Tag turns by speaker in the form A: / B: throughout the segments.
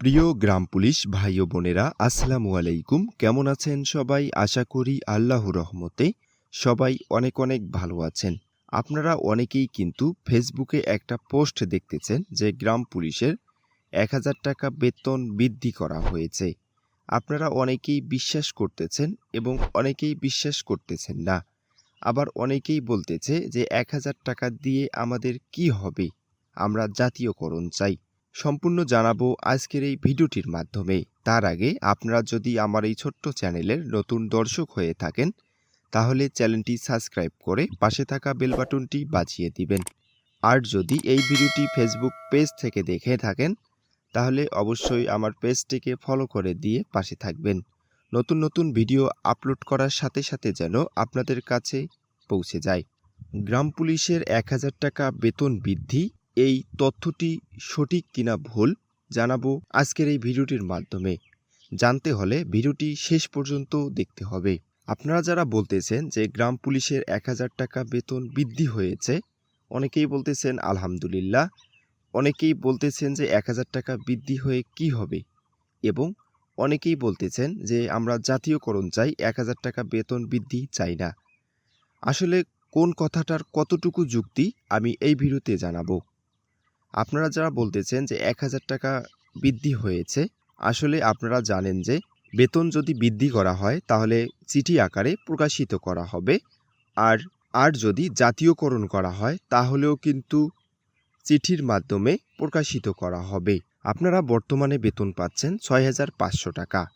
A: প্রিয় গ্রাম পুলিশ ভাই ও বোনেরা, আসসালামু আলাইকুম। কেমন আছেন সবাই? আশা করি আল্লাহ রহমতে সবাই অনেক অনেক ভালো আছেন। আপনারা অনেকেই কিন্তু ফেসবুকে একটা পোস্ট দেখতেছেন যে গ্রাম পুলিশের এক হাজার টাকা বেতন বৃদ্ধি করা হয়েছে। আপনারা অনেকেই বিশ্বাস করতেছেন এবং অনেকেই বিশ্বাস করতেছেন না। আবার অনেকেই বলতেছে যে এক হাজার টাকা দিয়ে আমাদের কি হবে? আমরা জাতীয়করণ চাই। সম্পূর্ণ জানাব আজকের এই ভিডিওটির মাধ্যমে। তার আগে আপনারা যদি আমার এই ছোট্ট চ্যানেলের নতুন দর্শক হয়ে থাকেন, তাহলে চ্যানেলটি সাবস্ক্রাইব করে পাশে থাকা বেল বাটনটি বাজিয়ে দিবেন। আর যদি এই ভিডিওটি ফেসবুক পেজ থেকে দেখে থাকেন, তাহলে অবশ্যই আমার পেজটিকে ফলো করে দিয়ে পাশে থাকবেন। নতুন নতুন ভিডিও আপলোড করার সাথে সাথে যেন আপনাদের কাছে পৌঁছে যায়। গ্রাম পুলিশের এক হাজার টাকা বেতন বৃদ্ধি এই তথ্যটি সঠিক কিনা ভুল জানাব আজকের এই ভিডিওটির মাধ্যমে। জানতে হলে ভিডিওটি শেষ পর্যন্ত দেখতে হবে। আপনারা যারা বলতেছেন যে গ্রাম পুলিশের এক হাজার টাকা বেতন বৃদ্ধি হয়েছে, অনেকেই বলতেছেন, আলহামদুলিল্লাহ। অনেকেই বলতেছেন যে এক হাজার টাকা বৃদ্ধি হয়ে কি হবে? এবং অনেকেই বলতেছেন যে আমরা জাতীয়করণ চাই, এক হাজার টাকা বেতন বৃদ্ধি চাই না। আসলে কোন কথাটার কতটুকু যুক্তি আমি এই ভিডিওতে জানাব। আপনারা যারা বলতেছেন যে এক হাজার টাকা বৃদ্ধি হয়েছে, আসলে আপনারা জানেন যে বেতন যদি বৃদ্ধি করা হয়, তাহলে চিঠি আকারে প্রকাশিত করা হবে। আর আর যদি জাতীয়করণ করা হয়, তাহলেও কিন্তু চিঠির মাধ্যমে প্রকাশিত করা হবে। আপনারা বর্তমানে বেতন পাচ্ছেন ছয় হাজার পাঁচশো টাকা।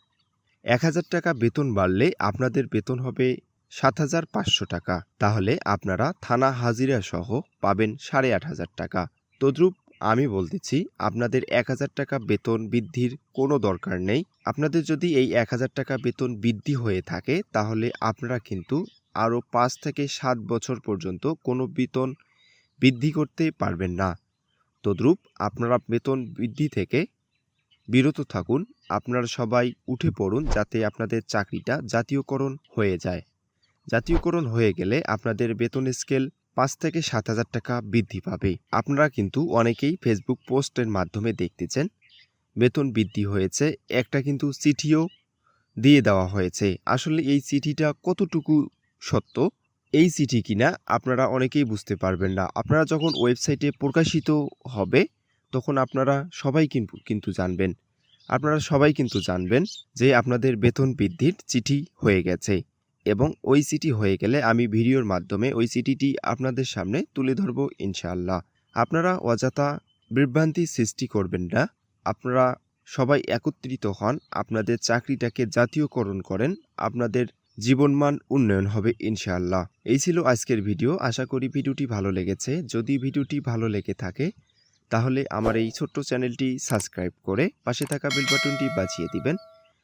A: এক হাজার টাকা বেতন বাড়লে আপনাদের বেতন হবে সাত হাজার পাঁচশো টাকা। তাহলে আপনারা থানা হাজিরা সহ পাবেন সাড়ে আট হাজার টাকা। তদ্রূপ আমি বলতেছি, আপনাদের এক হাজার টাকা বেতন বৃদ্ধির কোনো দরকার নেই। আপনাদের যদি এই এক হাজার টাকা বেতন বৃদ্ধি হয়ে থাকে, তাহলে আপনারা কিন্তু আরও পাঁচ থেকে সাত বছর পর্যন্ত কোনো বেতন বৃদ্ধি করতে পারবেন না। তদ্রূপ আপনারা বেতন বৃদ্ধি থেকে বিরত থাকুন, আপনারা সবাই উঠে পড়ুন যাতে আপনাদের চাকরিটা জাতীয়করণ হয়ে যায়। জাতীয়করণ হয়ে গেলে আপনাদের বেতন স্কেল পাঁচ থেকে সাত হাজার টাকা বৃদ্ধি পাবে। আপনারা কিন্তু অনেকেই ফেসবুক পোস্টের মাধ্যমে দেখতেছেন, বেতন বৃদ্ধি হয়েছে, একটা কিন্তু চিঠিও দিয়ে দেওয়া হয়েছে। আসলে এই চিঠিটা কতটুকু সত্য? এই চিঠি কিনা আপনারা অনেকেই বুঝতে পারবেন না। আপনারা যখন ওয়েবসাইটে প্রকাশিত হবে, তখন আপনারা সবাই কিন্তু কিন্তু জানবেন। আপনারা সবাই কিন্তু জানবেন যে আপনাদের বেতন বৃদ্ধির চিঠি হয়ে গেছে। এবং ওই সিটি হয়ে গেলে আমি ভিডিওর মাধ্যমে ওই সিটিটি আপনাদের সামনে তুলে ধরব ইনশাআল্লাহ। আপনারা অযথা বিভ্রান্তি সৃষ্টি করবেন না। আপনারা সবাই একত্রিত হন, আপনাদের চাকরিটাকে জাতীয়করণ করেন, আপনাদের জীবনমান উন্নয়ন হবে ইনশাআল্লাহ। এই ছিল আজকের ভিডিও। আশা করি ভিডিওটি ভালো লেগেছে। যদি ভিডিওটি ভালো লেগে থাকে, তাহলে আমার এই ছোট্ট চ্যানেলটি সাবস্ক্রাইব করে পাশে থাকা বেল বাটনটি বাজিয়ে দিবেন।